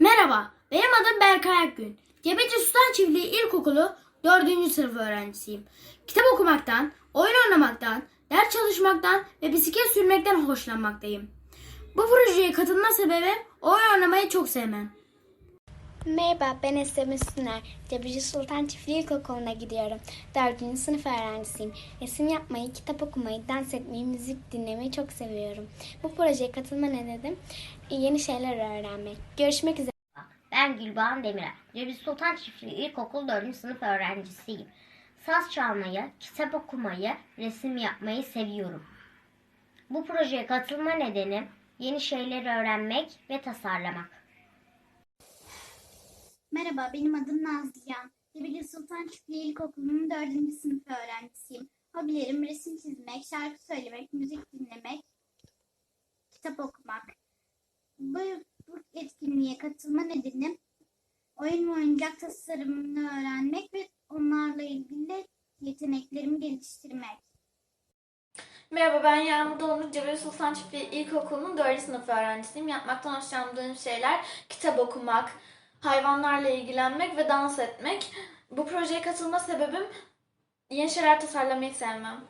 Merhaba, benim adım Berkay Akgün. Cebeci Sultan Çiftliği İlkokulu 4. sınıf öğrencisiyim. Kitap okumaktan, oyun oynamaktan, ders çalışmaktan ve bisiklet sürmekten hoşlanmaktayım. Bu projeye katılma sebebim oyun oynamayı çok sevmem. Merhaba ben Esra Üstüner. Cebeci Sultan Çiftliği İlkokulu'na gidiyorum. Dördüncü sınıf öğrencisiyim. Resim yapmayı, kitap okumayı, dans etmeyi, müzik dinlemeyi çok seviyorum. Bu projeye katılma nedenim yeni şeyler öğrenmek. Görüşmek üzere. Ben Gülbağan Demirel. Ceviz Sultan Çiftliği İlkokul 4. sınıf öğrencisiyim. Saz çalmayı, kitap okumayı, resim yapmayı seviyorum. Bu projeye katılma nedenim yeni şeyler öğrenmek ve tasarlamak. Merhaba, benim adım Nazlıcan. Cebeli Sultan Çiftliği İlkokulu'nun 4. sınıf öğrencisiyim. Hobilerim resim çizmek, şarkı söylemek, müzik dinlemek, kitap okumak. Bu, bu etkinliğe katılma nedenim oyun ve oyuncak tasarımını öğrenmek ve onlarla ilgili yeteneklerimi geliştirmek. Merhaba ben Yağmur Doğumlu Cebeli Sultan Çiftliği İlkokulu'nun 4. sınıf öğrencisiyim. Yapmaktan hoşlandığım şeyler kitap okumak, hayvanlarla ilgilenmek ve dans etmek. Bu projeye katılma sebebim yeni şeyler tasarlamayı sevmem.